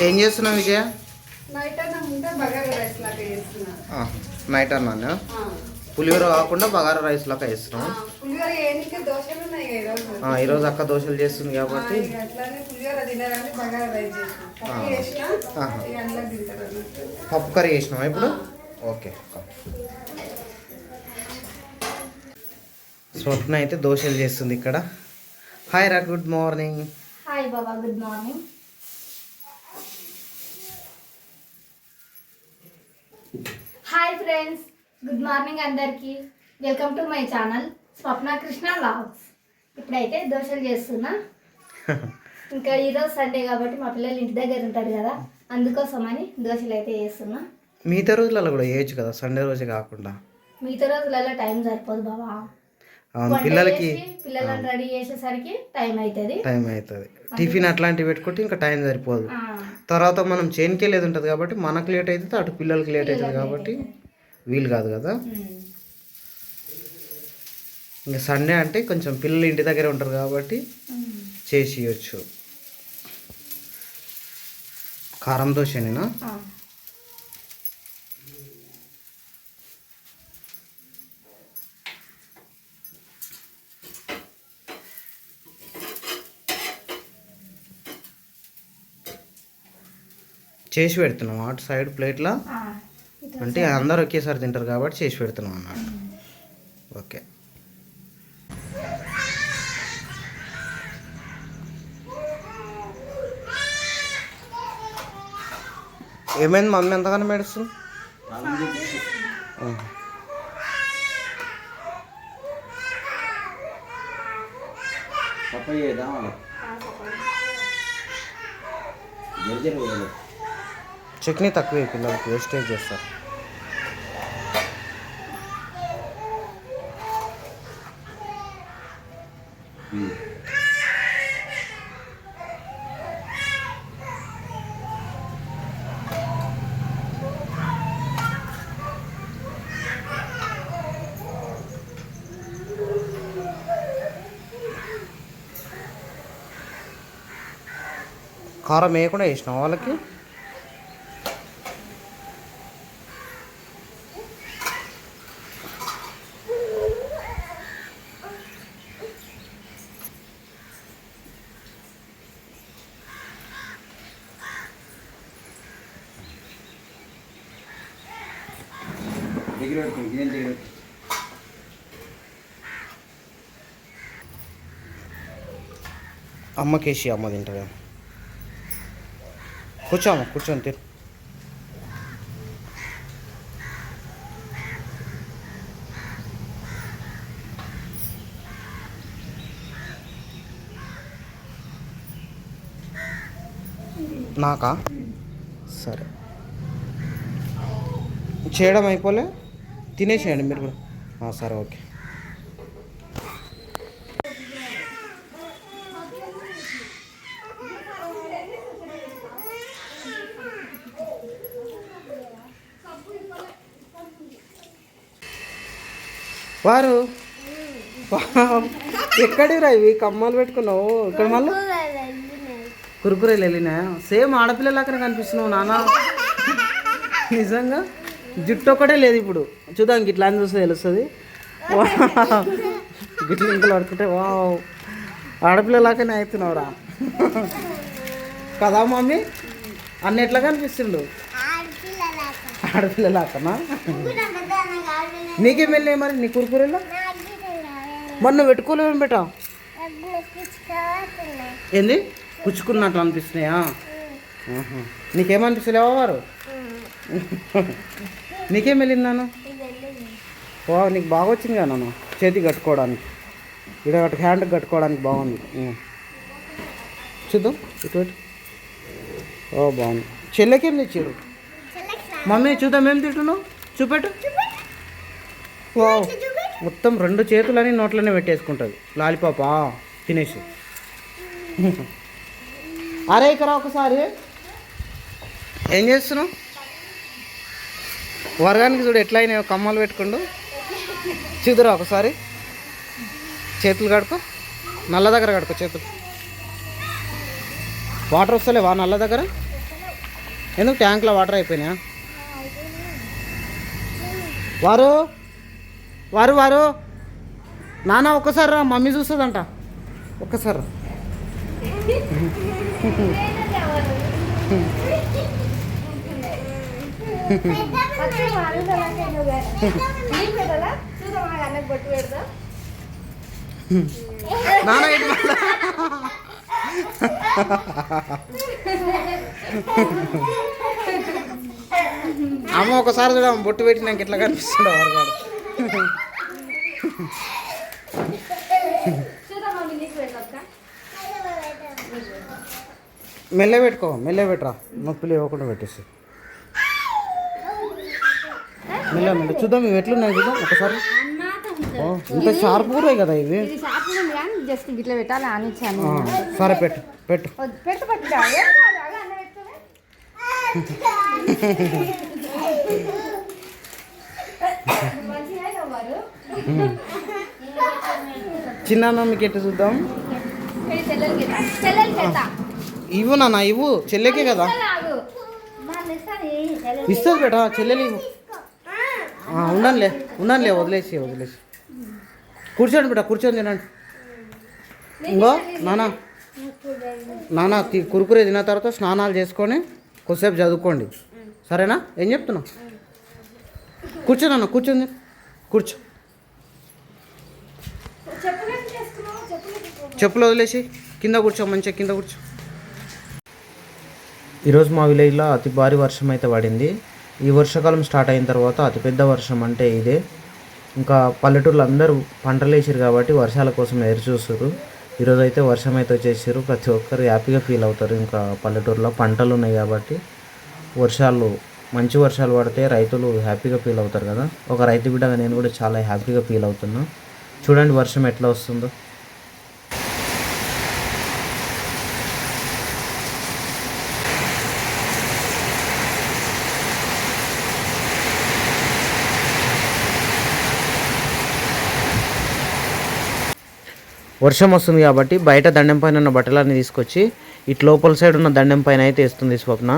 ఏం చేస్తున్నావు విజయ? నైట్ అన్నం ఉంటే బగారా రైస్ లాగా చేస్తున్నా. ఆహా, నైట్ అన్నాను? ఆ. పులిహోర కాకుండా బగారా రైస్ లాగా ఆ, వేస్తున్నాం పులిహోర ఏనికి దోశలు ఉన్నాయి కదా ఈరోజు. అక్క దోశలు చేస్తుంది కాబట్టి. పప్పు కర్రీ చేసినావా ఇప్పుడు? ఓకే స్వప్న అయితే దోశలు చేస్తుంది ఇక్కడ. హాయ్ రా గుడ్ మార్నింగ్ హాయ్ బాబా good morning hi friends good morning అందరికీ. Welcome to my channel Swapna Krishna vlogs ఇప్పుడైతే దోశలు చేస్తున్నా. ఇంకా ఈరోజు సండే కాబట్టి మా పిల్లలు ఇంటి దగ్గర ఉంటారు కదా అందుకోసమని దోశలు అయితే చేస్తున్నా. మిగతా రోజులలో కూడా చేయొచ్చు కదా సండే రోజు కాకుండా. మిగతా రోజులలో టైం సరిపోదు బాబా అవును పిల్లలకి పిల్లలను రెడీ చేసేసరికి టైం అవుతుంది టైం అవుతుంది టిఫిన్ అట్లాంటివి పెట్టుకుంటే ఇంకా టైం సరిపోదు. తర్వాత మనం చేనుకి వెళ్ళేది ఉంటుంది కాబట్టి మనకు లేట్ అవుతుంది అటు పిల్లలకి లేట్ అవుతుంది కాబట్టి వీలు కాదు కదా. ఇంకా సండే అంటే కొంచెం పిల్లలు ఇంటి దగ్గర ఉంటారు కాబట్టి చేసి ఇవ్వచ్చు కారం దోశ చేసి పెడుతున్నాం. అటు సైడ్ ప్లేట్లో అంటే అందరూ ఒకేసారి తింటారు కాబట్టి చేసి పెడుతున్నాం అన్నమాట. ఓకే. ఏమైంది మమ్మీ ఎంతగానో మెడుస్తుంది పప్పు చేద్దాం చట్నీ తక్కువ పిల్లలకి వేస్టేజ్ చేస్తారు. కారం వేయకుండా వేసినాం వాళ్ళకి? దగ్గర పెట్టుకోండి గిన్నె దగ్గర అమ్మ కేసి అమ్మ తింటారు కూర్చోమ్మ కూర్చొని తిరు నాకా? సరే. చేయడం అయిపోలే? తినేసేయండి మీరు కూడా. సరే ఓకే. వారు? వావ్. రా ఇవి? కమ్మలు పెట్టుకున్నావు. ఇక్కడ మళ్ళీ? కురుకురేలు వెళ్ళినా? సేమ్ ఆడపిల్లలాగానే కనిపిస్తున్నావు నాన్న. నిజంగా? జుట్టు ఒక్కటే లేదు ఇప్పుడు. చూద్దాం ఇట్లా అని చూస్తే తెలుస్తుంది. గిట్ల ఇంకలు పడుకుంటే వావ్ ఆడపిల్లలాగానే అవుతున్నావురా. కదా మమ్మీ? అన్న ఎట్లా కనిపిస్తుండు? ఆడపిల్లలాకనా నీకేం వెళ్ళాయి మరి? నీ కురుకురేలో? మరి నువ్వు పెట్టుకోలేవు బేటా ఏంది? పుచ్చుకున్నట్లు అనిపిస్తున్నాయా? నీకేమనిపిస్తలేవా వారు నీకేం వెళ్ళింది నాన్న? వా నీకు బాగా వచ్చింది కదా నాన్న చేతి కట్టుకోవడానికి. ఇక్కడ హ్యాండ్ కట్టుకోవడానికి బాగుంది. చూద్దాం ఇటు ఓ బాగుంది. చెల్లెకేం తెచ్చారు మమ్మీ చూద్దాం ఏం తింటున్నావు చూపెట్టు. ఓ మొత్తం రెండు చేతులని నోట్లోనే పెట్టేసుకుంటుంది. లాలిపాపా తినేసి. అరే ఇక్కడ ఒకసారి. ఏం చేస్తున్నావు? వర్గానికి చూడు ఎట్లా అయినాయో కమ్మలు పెట్టుకుండు. చూదురా ఒకసారి. చేతులు కడుకో నల్ల దగ్గర కడుకో చేతులు. వాటర్ వస్తలేవా నల్ల దగ్గర. ఎందుకు ట్యాంక్లో వాటర్ అయిపోయినాయా? వారు వారు వారు. నాన్న ఒక్కసారి రా మమ్మీ చూస్తుందంట. ఒక్కసారి రా. నాన్న అమ్మ ఒకసారి చూడ బొట్టు పెట్టి నాకు ఇట్లా కనిపిస్తుండే వారు మెల్ల పెట్టుకో మెల్ల పెట్టురా. నొప్పులు ఇవ్వకుండా పెట్టేసి. మెల్ల మెల్ల చూద్దాం ఇవి ఎట్లున్నాయి చూద్దాం ఒకసారి ఇంత షార్ప్ కూడా కదా ఇవి జస్ట్ ఇట్లా పెట్టాలి ఆనిచ్చాను సరే పెట్టు పెట్టు పెట్టు చిన్న మీకు ఎట్టు చూద్దాం ఇవ్వు నాన్న ఇవ్వు చెల్లెకే కదా ఆగు. ఇస్తుంది బేటా చెల్లెలు ఇవ్వు ఉండనులే ఉండనులే వదిలేసి వదిలేసి. కూర్చోండి బిడ్డ కూర్చొని తినండి. ఇంకో నాన్న నాన్న కురుకురే తిన్న తర్వాత స్నానాలు చేసుకొని కొద్దిసేపు చదువుకోండి. సరేనా? ఏం చెప్తున్నా కూర్చో నాన్న కూర్చోండి కూర్చో. చెప్పులు వదిలేసి కింద కూర్చో మంచిగా కింద కూర్చో. ఈరోజు మా విలేజ్లో అతి భారీ వర్షం అయితే పడింది. ఈ వర్షాకాలం స్టార్ట్ అయిన తర్వాత అతిపెద్ద వర్షం అంటే ఇదే. ఇంకా పల్లెటూర్లు అందరూ పంటలు వేసారు కాబట్టి వర్షాల కోసం ఎదురు చూస్తారు ఈరోజు అయితే వర్షం అయితే వచ్చేసారు ప్రతి ఒక్కరు హ్యాపీగా ఫీల్ అవుతారు. ఇంకా పల్లెటూరులో పంటలు ఉన్నాయి కాబట్టి వర్షాలు మంచి వర్షాలు పడితే రైతులు హ్యాపీగా ఫీల్ అవుతారు కదా. ఒక రైతు బిడ్డగా నేను కూడా చాలా హ్యాపీగా ఫీల్ అవుతున్నా. చూడండి వర్షం ఎట్లా వస్తుందో. వర్షం వస్తుంది కాబట్టి బయట దండెం పైన ఉన్న బట్టలన్నీ తీసుకొచ్చి ఇటు లోపల సైడ్ ఉన్న దండెం పైన అయితే వేస్తుంది స్వప్న.